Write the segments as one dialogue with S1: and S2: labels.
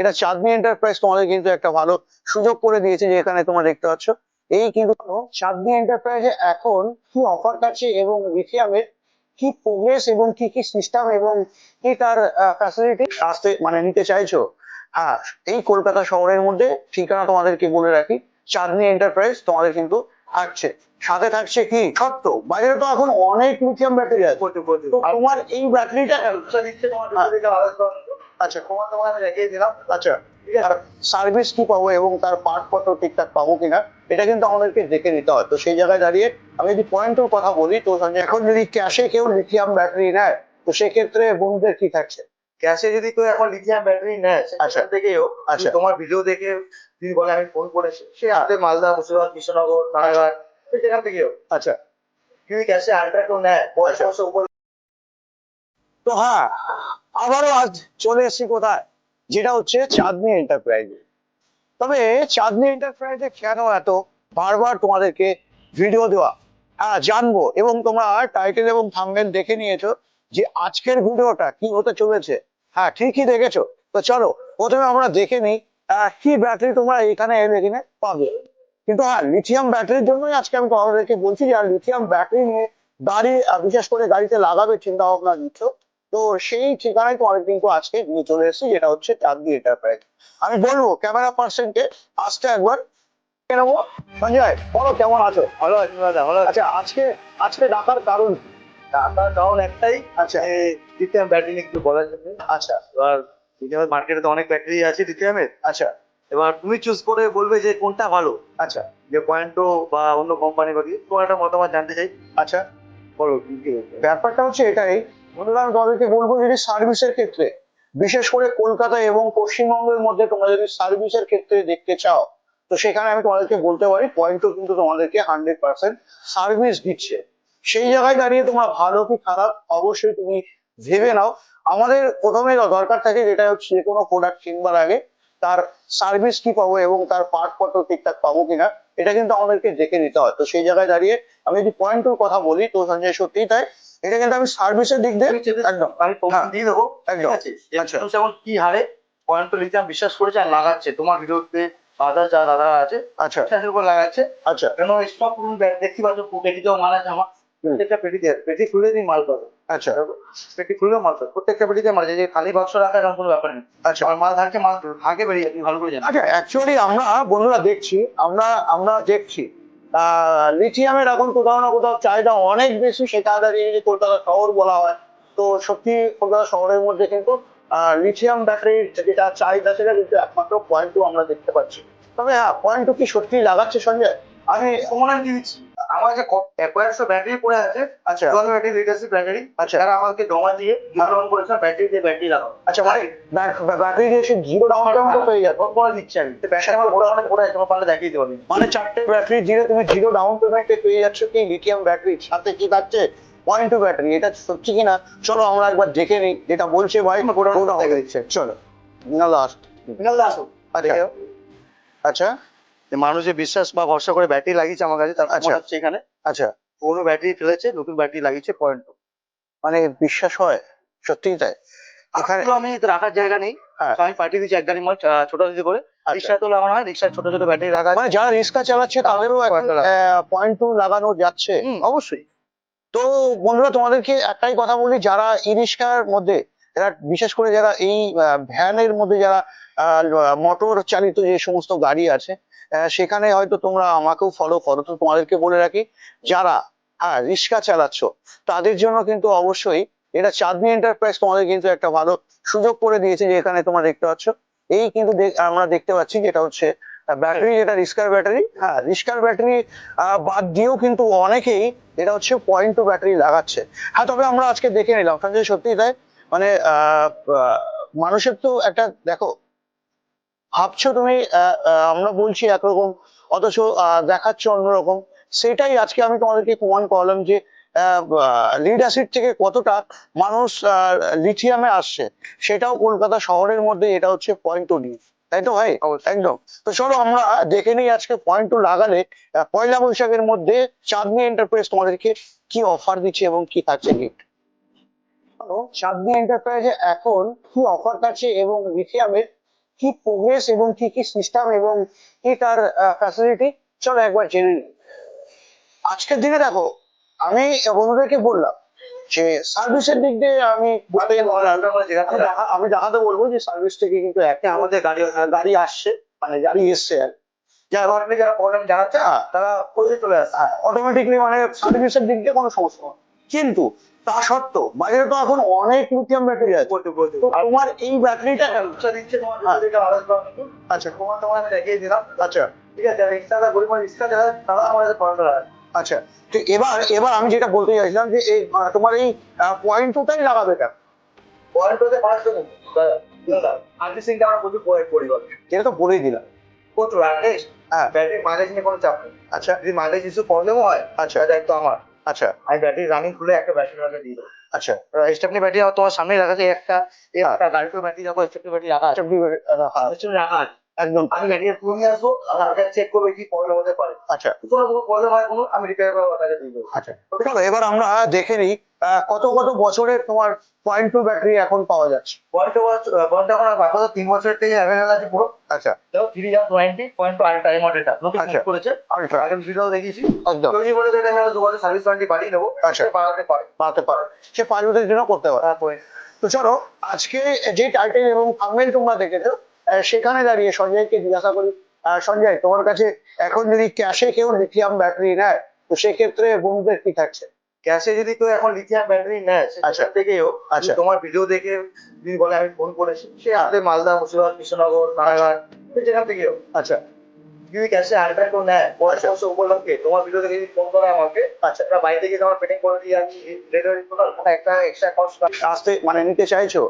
S1: এটা চাঁদনি এন্টারপ্রাইজ তোমাদের কিন্তু একটা ভালো সুযোগ করে দিয়েছে যে এখানে তোমরা দেখতে পাচ্ছ। এই কিন্তু চাঁদনি এন্টারপ্রাইজে এখন কি অফার থাকছে এবং লিথিয়ামের কি প্রোগ্রেস এবং কি কি সিস্টেম এবং কি তার ফ্যাসিলিটি আসতে মানে নিতে চাইছো? হ্যাঁ এই কলকাতা শহরের মধ্যে ঠিকানা তোমাদেরকে বলে রাখি চাঁদনি এন্টারপ্রাইজ তোমাদের কিন্তু আসছে সাথে থাকছে কি? সত্য বাজারে তো এখন অনেক লিথিয়াম ব্যাটারি আছে। তোমার এই ব্যাটারিটা আচ্ছা তোমার তোমার রেখে দিলাম আচ্ছা সার্ভিস কি পাবো এবং তার পার্ট পত্র ঠিকঠাক পাবো কিনা এটা কিন্তু আমাদেরকে দেখে নিতে হয় তো সেই জায়গায় দাঁড়িয়ে আমি যদি পয়েন্টের কথা বলি তো এখন যদি ক্যাশে কেউ লিথিয়াম ব্যাটারি নেয় তো সেক্ষেত্রে বন্ধুদের কি থাকছে
S2: ক্যাশে যদি কেউ এখন লিথিয়াম ব্যাটারি নেয়
S1: আচ্ছা।
S2: সেখান থেকেও
S1: আচ্ছা।
S2: আচ্ছা তোমার ভিডিও দেখে যদি বলে আমি ফোন করেছি সে আসলে মালদা মুর্শিদাবাদ কৃষ্ণনগর তো সেখান থেকেও
S1: আচ্ছা
S2: যদি ক্যাশে আলট্রা কেউ নেয় পয়সা
S1: আচ্ছা।
S2: উপর
S1: তো হ্যাঁ আবারও আজ চলে এসেছি কোথায়? যেটা হচ্ছে চাঁদনি এন্টারপ্রাইজে তবে চাঁদনি এন্টারপ্রাইজে কেন এত বারবার তোমাদেরকে ভিডিও দেওয়া? হ্যাঁ জানব। এবং তোমরা টাইটেল এবং থাম্বনেল দেখে নিয়েছো যে আজকের ভিডিওটা কি হতে চলেছে। হ্যাঁ ঠিকই দেখেছ। তো চলো, প্রথমে আমরা দেখে নিই কি ব্যাটারি তোমরা এখানে এনে কিনে পাবে। কিন্তু হ্যাঁ লিথিয়াম ব্যাটারির জন্যই আজকে আমি তোমাদেরকে বলছি যে লিথিয়াম ব্যাটারি নিয়ে গাড়ি বিশেষ করে গাড়িতে লাগাবে, চিন্তা ভাবনা নিচ্ছ। তো সেই ঠিকানায় তোমাদের কিন্তু আজকে নিয়ে চলে এসেছি যেটা হচ্ছে চাঁদনি এন্টারপ্রাইজ আমি বলব ক্যামেরা পার্সনকে আসতে একবার নেব। সঞ্জয় বলো কেমন আছো?
S2: ভালো আছে দাদা ভালো
S1: আচ্ছা আজকে আজকে ডাকার কারণ কি?
S2: আপনার কারণ একটাই
S1: আচ্ছা।
S2: লিথিয়াম ব্যাটারি নিয়ে একটু বলার জন্য
S1: আচ্ছা।
S2: এবার লিথিয়ামের মার্কেটে তো অনেক ব্যাটারি আছে লিথিয়ামের
S1: আচ্ছা।
S2: এবার তুমি চুজ করে বলবে যে কোনটা ভালো।
S1: আচ্ছা।
S2: যে পয়েন্টো বা অন্য কোম্পানি বা কিছু তোমার একটা মতামত জানতে চাই।
S1: আচ্ছা।
S2: বলো কি কি
S1: ব্যাপারটা হচ্ছে এটাই বন্ধুরা, আমি তোমাদেরকে বলব যদি সার্ভিসের ক্ষেত্রে, বিশেষ করে কলকাতা এবং পশ্চিমবঙ্গের মধ্যে তোমরা যদি সার্ভিসের ক্ষেত্রে দেখতে চাও, তো সেখানে আমি তোমাদেরকে বলতে পারি পয়েন্টও কিন্তু তোমাদেরকে হান্ড্রেড পার্সেন্ট সার্ভিস দিচ্ছে। সেই জায়গায় দাঁড়িয়ে তোমরা ভালো কি খারাপ, অবশ্যই তুমি ভেবে নাও। আমাদের প্রথমে দরকার থাকে যেটা হচ্ছে যে কোনো প্রোডাক্ট কিনবার আগে তার সার্ভিস কি পাবো এবং তার পার্ট পত্র ঠিকঠাক পাবো কিনা, এটা কিন্তু আমাদেরকে দেখে নিতে হয়। তো সেই জায়গায় দাঁড়িয়ে আমি যদি পয়েন্টের কথা বলি, তো সঞ্জয় সত্যিই তাই। এটা কিন্তু আমি সার্ভিসের দিক দিয়ে একদম।
S2: আমি প্রমাণ
S1: হ্যাঁ।
S2: দিয়ে দেবো
S1: একদম আচ্ছা।
S2: এখন কি হারে? পয়েন্ট লিথিয়াম বিশ্বাস করেছে আর লাগাচ্ছে। তোমার ভিডিওতে আদার যা দাদা আছে
S1: আচ্ছা।
S2: উপর লাগাচ্ছে।
S1: আচ্ছা।
S2: কেন স্টক দেখতে পাচ্ছ পেটিতেও মাল আছে আমার। প্রত্যেকটা পেটিতে পেটি খুলে দিই মাল পাবে।
S1: আচ্ছা।
S2: পেটি খুলেও মাল পাবে। প্রত্যেকটা পেটিতে মাল যে খালি বাক্স রাখা এরকম কোনো ব্যাপার নেই।
S1: আচ্ছা।
S2: আমার মাল থাকে মাল আগে বেরিয়ে তুমি ভালো করে জানো।
S1: আচ্ছা অ্যাকচুয়ালি আমরা বন্ধুরা দেখছি আমরা আমরা দেখছি লিথিয়ামের এখন কোথাও না কোথাও চাহিদা অনেক বেশি সেটা দাঁড়িয়ে কলকাতা শহর বলা হয়, তো সত্যি কলকাতা শহরের মধ্যে কিন্তু লিথিয়াম ব্যাটারির যেটা চাহিদা সেটা কিন্তু একমাত্র পয়েন্ট টু আমরা দেখতে পাচ্ছি। তবে হ্যাঁ পয়েন্ট টু কি সত্যি লাগাচ্ছে সঞ্জয়?
S2: আমি সমাধান দিচ্ছি। আমার ব্যাটারি পড়ে আছে
S1: আচ্ছা।
S2: জল ব্যাটারি লিটারশিপ ব্যাটারি
S1: আচ্ছা।
S2: আমাকে জমা দিয়ে বিতরণ করেছে ব্যাটারি দিয়ে ব্যাটারি লাগাও।
S1: আচ্ছা মানে ব্যাটারি দিয়ে সে জিরো ডাউন পেমেন্ট পেয়ে যাবে।
S2: ওর পরে দিচ্ছি আমি। ব্যাটারি আমার গোড়া অনেক পড়ে আছে তোমার পারলে দেখিয়ে দেবো আমি।
S1: মানে চারটে ব্যাটারি জিরো তুমি জিরো ডাউন পেমেন্টে পেয়ে যাচ্ছ কি? লিথিয়াম ব্যাটারি সাথে কি থাকছে পয়েন্ট টু ব্যাটারি এটা সত্যি কিনা চলো আমরা একবার দেখে নিই যেটা বলছে ভাই
S2: থেকে
S1: দিচ্ছে চলো। আচ্ছা। আচ্ছা।
S2: মানুষ যে বিশ্বাস বা ভরসা করে ব্যাটারি লাগিয়েছে আমার কাছে তার
S1: আচ্ছা।
S2: হচ্ছে এখানে
S1: আচ্ছা
S2: পুরোনো ব্যাটারি ফেলেছে নতুন ব্যাটারি লাগিয়েছে পয়েন্ট
S1: মানে বিশ্বাস হয় সত্যিই তাই এখানে
S2: আমি রাখার জায়গা নেই
S1: হ্যাঁ।
S2: আমি পাঠিয়ে দিচ্ছি মাল ছোট দিদি করে
S1: আচ্ছা।
S2: রিক্সা তো লাগানো হয় রিক্সায় ছোট ছোট ব্যাটারি।
S1: মানে যারা রিক্সা চালাচ্ছে তাদেরও এখন
S2: Point লাগানো।
S1: পয়েন্ট টু লাগানো যাচ্ছে
S2: অবশ্যই
S1: তো বন্ধুরা তোমাদেরকে একটাই কথা বলি যারা ই রিক্সার মধ্যে যারা বিশেষ করে যারা এই ভ্যানের মধ্যে যারা মোটর চালিত যে সমস্ত গাড়ি আছে সেখানে হয়তো তোমরা আমাকেও ফলো করো। তো তোমাদেরকে বলে রাখি, যারা হ্যাঁ রিক্সা চালাচ্ছ, তাদের জন্য কিন্তু অবশ্যই এটা চাঁদনি এন্টারপ্রাইজ তোমাদের কিন্তু একটা ভালো সুযোগ করে দিয়েছে যে এখানে তোমরা দেখতে পাচ্ছ। এই কিন্তু আমরা দেখতে পাচ্ছি যেটা হচ্ছে ব্যাটারি যেটা রিস্কার ব্যাটারি হ্যাঁ রিস্কার ব্যাটারি বাদ দিয়েও কিন্তু অনেকেই এটা হচ্ছে পয়েন্ট টু ব্যাটারি লাগাচ্ছে। হ্যাঁ তবে আমরা আজকে দেখে নিলাম। সত্যি তাই মানে মানুষের তো একটা, দেখো ভাবছ তুমি? আমরা বলছি একরকম অথচ দেখাচ্ছ অন্যরকম। সেটাই আজকে আমি তোমাদেরকে প্রমাণ করলাম যে লিড অ্যাসিড থেকে কতটা মানুষ লিথিয়ামে আসছে। সেটাও কলকাতা শহরের মধ্যে এটা হচ্ছে পয়েন্ট টু ডি তাই তো ভাই? একদম। তো চলো আমরা দেখে নিই আজকে পয়েন্ট টু লাগালে পয়লা বৈশাখের মধ্যে চাঁদনি এন্টারপ্রাইজ তোমাদেরকে কি অফার দিচ্ছে এবং কি থাকছে গিফট চাঁদনি এন্টারপ্রাইজে এখন কি অফার থাকছে এবং লিথিয়ামের কি প্রোগ্রেস এবং কি কি সিস্টেম এবং কি তার ফ্যাসিলিটি চলো একবার জেনে নিই আজকের দিনে দেখো আমি বন্ধুদেরকে বললাম যে সার্ভিসের দিক দিয়ে আমি আমি দেখাতে বলব যে সার্ভিস থেকে কিন্তু একটা আমাদের গাড়ি গাড়ি আসছে মানে গাড়ি এসছে আর।
S2: যারা যারা প্রবলেম জানাচ্ছে
S1: হ্যাঁ।
S2: তারা চলে আসছে
S1: অটোমেটিকলি মানে সার্ভিসের দিক দিয়ে কোনো সমস্যা কিন্তু তা সত্ত্বেও বাজারে তো এখন অনেক লিথিয়াম ব্যাটারি আছে। তোমার এই ব্যাটারিটা
S2: আচ্ছা দিচ্ছে
S1: আচ্ছা
S2: তোমার তোমার দেখিয়ে দিলাম।
S1: আচ্ছা।
S2: ঠিক আছে রিক্সাটা গরিব রিক্সা যারা তারা আমাদের কন্ট্রোল
S1: আচ্ছা তো এবার এবার আমি যেটা বলতে চাইছিলাম যে এই তোমার এই পয়েন্ট লাগাবে কেন
S2: পয়েন্ট আমরা প্রচুর পয়েন্ট করি
S1: তো বলেই দিলাম। হ্যাঁ।
S2: ব্যাটারি মাইলেজ নিয়ে কোনো চাপ নেই।
S1: আচ্ছা।
S2: যদি মাইলেজ ইস্যু প্রবলেম হয়
S1: আচ্ছা।
S2: একটু আমার।
S1: আচ্ছা।
S2: আমি ব্যাটারি রানিং খুলে একটা ব্যাটারি রাখা দিয়ে দেবো।
S1: আচ্ছা।
S2: স্টেপনি ব্যাটারি তোমার সামনে রাখা একটা। একটা গাড়িতে ব্যাটারি রাখো স্টেপনি ব্যাটারি রাখা আছে।
S1: হ্যাঁ,
S2: রাখা আছে।
S1: একদম।
S2: আমি ব্যাটারি পুরো নিয়ে আসব আর চেক করব কি প্রবলেম হতে পারে।
S1: আচ্ছা।
S2: কোনো কোনো প্রবলেম হয় কোনো আমি রিপেয়ার করব তাকে দিয়ে দেবো।
S1: আচ্ছা। চলো এবার আমরা দেখে নিই কত কত বছরের তোমার পয়েন্ট টু ব্যাটারি এখন পাওয়া যাচ্ছে?
S2: পয়েন্ট পয়েন্ট এখন আপাতত তিন বছরের থেকে অ্যাভেলেবল আছে পুরো।
S1: আচ্ছা।
S2: থ্রি পয়েন্ট আর টাইম
S1: আচ্ছা।
S2: করেছে। ভিডিও দেখিয়েছি।
S1: একদম।
S2: বলে আমি দু বছর সার্ভিস ওয়ারেন্টি বাড়িয়ে নেব।
S1: আচ্ছা।
S2: সে বাড়াতে পারে।
S1: পারে। সে পাঁচ বছরের জন্য করতে পারে তো চলো আজকে যে টাইটেল এবং থাম্বনেল তোমরা দেখেছ সেখানে দাঁড়িয়ে সঞ্জয়কে জিজ্ঞাসা করি সঞ্জয় তোমার কাছে এখন যদি ক্যাশে কেউ লিথিয়াম ব্যাটারি নেয় তো সেক্ষেত্রে বন্ধুদের কি থাকছে
S2: ক্যাশে যদি কেউ এখন লিথিয়াম ব্যাটারি নেয়
S1: আচ্ছা।
S2: সেখান থেকেও
S1: আচ্ছা।
S2: তোমার ভিডিও দেখে যদি বলে আমি ফোন করেছি সে আমাদের মালদা মুর্শিদাবাদ কৃষ্ণনগর নারায়ণ যেখান থেকেও
S1: আচ্ছা
S2: যদি ক্যাশে আনব্যাক কেউ নেয় পয়সা অবশ্য উপলক্ষে তোমার ভিডিও দেখে যদি ফোন করে আমাকে
S1: আচ্ছা
S2: একটা বাড়ি থেকে তোমার পেটিং করে দিয়ে আমি ডেলিভারি টোটাল একটা এক্সট্রা কস্ট
S1: আসতে মানে নিতে চাইছো?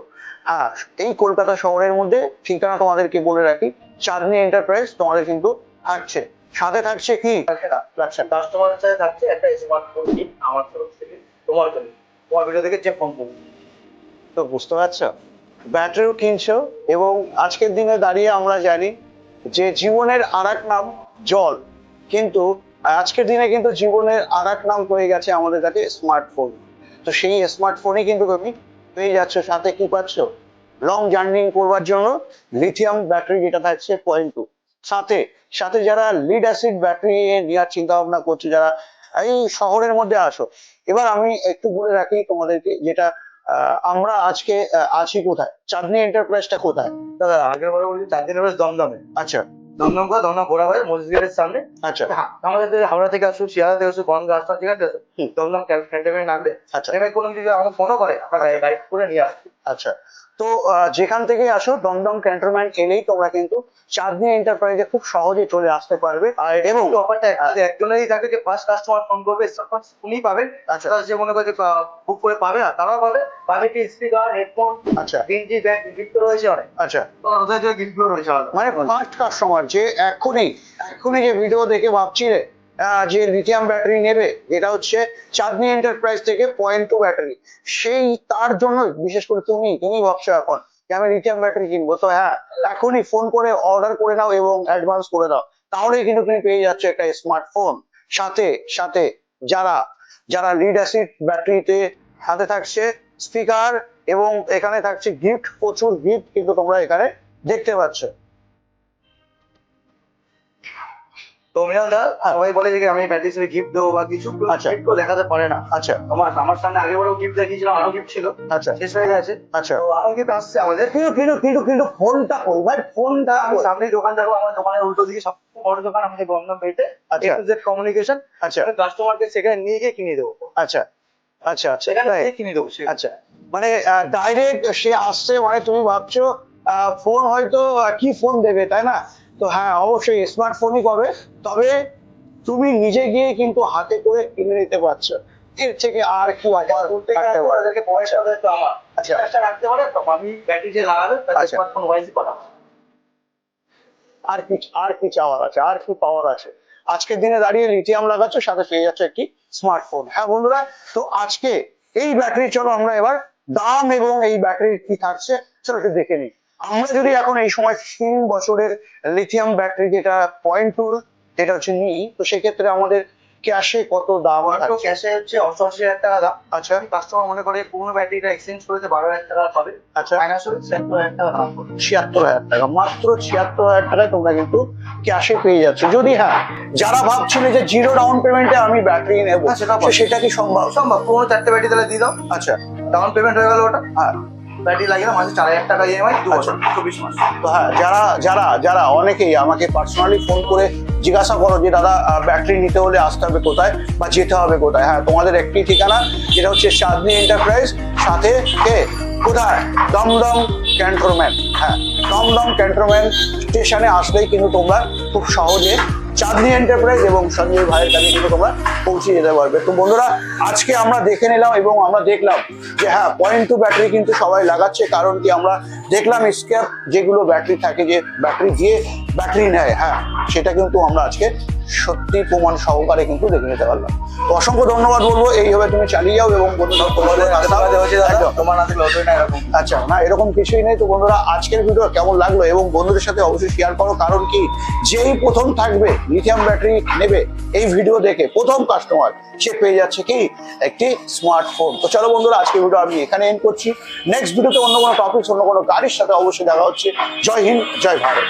S1: আর এই কলকাতা শহরের মধ্যে ঠিকানা তোমাদেরকে বলে রাখি চাঁদনি এন্টারপ্রাইজ তোমাদের কিন্তু থাকছে। সাথে থাকছে কি?
S2: কাস্টমারের সাথে থাকছে একটা স্মার্টফোন আমার তরফ থেকে তোমার জন্য তোমার ভিডিও দেখে যে ফোন করব
S1: তো বুঝতে পারছ? ব্যাটারিও কিনছো এবং আজকের দিনে দাঁড়িয়ে আমরা জানি যে জীবনের আর নাম জল, কিন্তু আজকের দিনে কিন্তু জীবনের আর নাম হয়ে গেছে আমাদের কাছে স্মার্টফোন তো সেই স্মার্টফোনে কিন্তু তুমি পেয়ে যাচ্ছ, সাথে কি পাচ্ছ? লং জার্নি করবার জন্য লিথিয়াম ব্যাটারি যেটা থাকছে পয়েন্ট টু সাথে সাথে যারা লিড অ্যাসিড ব্যাটারি নেওয়ার চিন্তা ভাবনা করছে, যারা এই শহরের মধ্যে আসো। এবার আমি একটু বলে রাখি তোমাদেরকে যেটা আমরা আজকে আছি কোথায়? চাঁদনি এন্টারপ্রাইজটা কোথায়?
S2: দাদা আগের বারে বলছি চাঁদনি এন্টারপ্রাইজ দমদমে।
S1: আচ্ছা।
S2: দমদম করে দমদম ঘোরা হয় মসজিদের সামনে।
S1: আচ্ছা।
S2: হ্যাঁ, আমাদের হাওড়া থেকে আসুন শিয়ালদা থেকে আসুন গঙ্গা আসুক ঠিক আছে। দমদম ক্যান্টনমেন্টে নামবে
S1: আচ্ছা।
S2: এবার কোনো কিছু আমাকে ফোনও করে আপনার গাইড করে নিয়ে আসবে
S1: আচ্ছা তো যেখান থেকে আসো দমদম ক্যান্টনমেন্ট এলেই তোমরা কিন্তু চাঁদনি এন্টারপ্রাইজে খুব সহজে চলে আসতে পারবে।
S2: আর
S1: এবং
S2: অফারটা একজনেরই থাকে যে ফার্স্ট কাস্টমার ফোন করবে উনি পাবে।
S1: আচ্ছা।
S2: যে মনে করে বুক করে পাবে না তারাও পাবে। পাবে কি স্পিকার হেডফোন
S1: আচ্ছা
S2: গেঞ্জি ব্যাগ গিফট রয়েছে অনেক।
S1: আচ্ছা।
S2: ওদের জন্য গিফটগুলো রয়েছে
S1: মানে ফার্স্ট কাস্টমার যে এখনই এখনই যে ভিডিও দেখে ভাবছিলে যে লিথিয়াম ব্যাটারি নেবে, যেটা হচ্ছে চাঁদনি এন্টারপ্রাইজ থেকে পয়েন্ট টু ব্যাটারি সেই তার জন্য, বিশেষ করে তুমি তুমি ভাবছ এখন যে আমি লিথিয়াম ব্যাটারি কিনবো। তো হ্যাঁ এখনই ফোন করে অর্ডার করে নাও এবং অ্যাডভান্স করে দাও। তাহলে কিন্তু তুমি পেয়ে যাচ্ছ একটা স্মার্টফোন সাথে সাথে যারা যারা লিড অ্যাসিড ব্যাটারিতে হাতে থাকছে স্পিকার এবং এখানে থাকছে গিফট প্রচুর গিফট কিন্তু তোমরা এখানে দেখতে পাচ্ছ।
S2: তো মৃণাল দা সবাই বলে যে আমি হিসেবে গিফট দেবো বা কিছু
S1: আচ্ছা।
S2: গিফট দেখাতে পারে না।
S1: আচ্ছা।
S2: আমার আমার সামনে আগে বড় গিফট দেখিয়েছিলাম আরও গিফট ছিল।
S1: আচ্ছা।
S2: শেষ হয়ে গেছে।
S1: আচ্ছা।
S2: তো আরও গিফট আসছে আমাদের।
S1: কিন্তু কিন্তু কিন্তু কিন্তু ফোনটা কই ভাই ফোনটা কই?
S2: দোকান দেখব আমার দোকানের উল্টো দিকে সব বড় দোকান আমাদের পেটে
S1: আচ্ছা।
S2: কমিউনিকেশন
S1: আচ্ছা।
S2: কাস্টমারকে সেখানে নিয়ে গিয়ে কিনে দেবো।
S1: আচ্ছা। আচ্ছা আচ্ছা।
S2: সেখানে কিনে দেবো
S1: আচ্ছা। মানে ডাইরেক্ট সে আসছে মানে তুমি ভাবছ ফোন হয়তো কি ফোন দেবে তাই না? তো হ্যাঁ অবশ্যই স্মার্টফোনই পাবে। তবে তুমি নিজে গিয়ে কিন্তু হাতে করে কিনে নিতে পারছ। এর থেকে আর কি আচ্ছা। আচ্ছা। আর কি আর কি চাওয়ার আছে আর কি পাওয়ার আছে? আজকের দিনে দাঁড়িয়ে লিথিয়াম লাগাচ্ছ সাথে পেয়ে যাচ্ছ একটি স্মার্টফোন হ্যাঁ বন্ধুরা তো আজকে এই ব্যাটারি চলো আমরা এবার দাম এবং এই ব্যাটারির কি থাকছে চলো একটু দেখে নিই। আমরা যদি এখন এই সময় তিন বছরের লিথিয়াম ব্যাটারি যেটা পয়েন্ট টু যেটা হচ্ছে নিই তো সেক্ষেত্রে আমাদের ক্যাশে কত দাম?
S2: ক্যাশে হচ্ছে অষ্টআশি হাজার টাকা দাম।
S1: আচ্ছা।
S2: কাস্টমার মনে করে পুরোনো ব্যাটারিটা এক্সচেঞ্জ করেছে বারো হাজার টাকা পাবে।
S1: আচ্ছা।
S2: হচ্ছে ছিয়াত্তর হাজার টাকা দাম।
S1: ছিয়াত্তর হাজার টাকা। মাত্র ছিয়াত্তর হাজার টাকায় তোমরা কিন্তু ক্যাশে পেয়ে যাচ্ছ। যদি হ্যাঁ যারা ভাবছিলে যে জিরো ডাউন পেমেন্টে আমি ব্যাটারি নেব
S2: হ্যাঁ, সেটা
S1: সেটা কি সম্ভব?
S2: সম্ভব। পুরোনো চারটে ব্যাটারি তাহলে দিয়ে দাও।
S1: আচ্ছা।
S2: ডাউন পেমেন্ট হয়ে গেল ওটা।
S1: হ্যাঁ
S2: ব্যাটারি লাগিয়ে দাও মাসে চার হাজার টাকা ইএমআই দু
S1: আচ্ছা।
S2: বছর চব্বিশ মাস।
S1: তো হ্যাঁ যারা যারা যারা অনেকেই আমাকে পার্সোনালি ফোন করে জিজ্ঞাসা করো যে দাদা ব্যাটারি নিতে হলে আসতে হবে কোথায় বা যেতে হবে কোথায়? হ্যাঁ তোমাদের একটি ঠিকানা যেটা হচ্ছে চাঁদনি এন্টারপ্রাইজ সাথে কে? কোথায়? দমদম ক্যান্টনমেন্ট হ্যাঁ দমদম ক্যান্টনমেন্ট স্টেশনে আসলেই কিন্তু তোমরা খুব সহজে চাঁদনি এন্টারপ্রাইজ এবং সঞ্জয় ভাইয়ের কাছে কিন্তু তোমরা পৌঁছে যেতে পারবে। তো বন্ধুরা, আজকে আমরা দেখে নিলাম এবং আমরা দেখলাম যে হ্যাঁ পয়েন্ট টু ব্যাটারি কিন্তু সবাই লাগাচ্ছে। কারণ কি আমরা দেখলাম স্ক্যাপ যেগুলো ব্যাটারি থাকে, যে ব্যাটারি দিয়ে ব্যাটারি নেয় হ্যাঁ সেটা কিন্তু আমরা আজকে সত্যি প্রমাণ সহকারে কিন্তু দেখে নিতে পারলাম। তো অসংখ্য ধন্যবাদ বলব এইভাবে তুমি চালিয়ে যাও এবং বন্ধুরা।
S2: তোমার
S1: আচ্ছা না এরকম কিছুই নেই। তো বন্ধুরা আজকের ভিডিও কেমন লাগল এবং বন্ধুদের সাথে অবশ্যই শেয়ার করো কারণ কি যেই প্রথম থাকবে লিথিয়াম ব্যাটারি নেবে এই ভিডিও দেখে প্রথম কাস্টমার সে পেয়ে যাচ্ছে কি একটি স্মার্টফোন তো চলো বন্ধুরা আজকের ভিডিও আমি এখানে এন্ড করছি। নেক্সট ভিডিওতে অন্য কোনো টপিক অন্য কোনো গাড়ির সাথে অবশ্যই দেখা হচ্ছে। জয় হিন্দ জয় ভারত।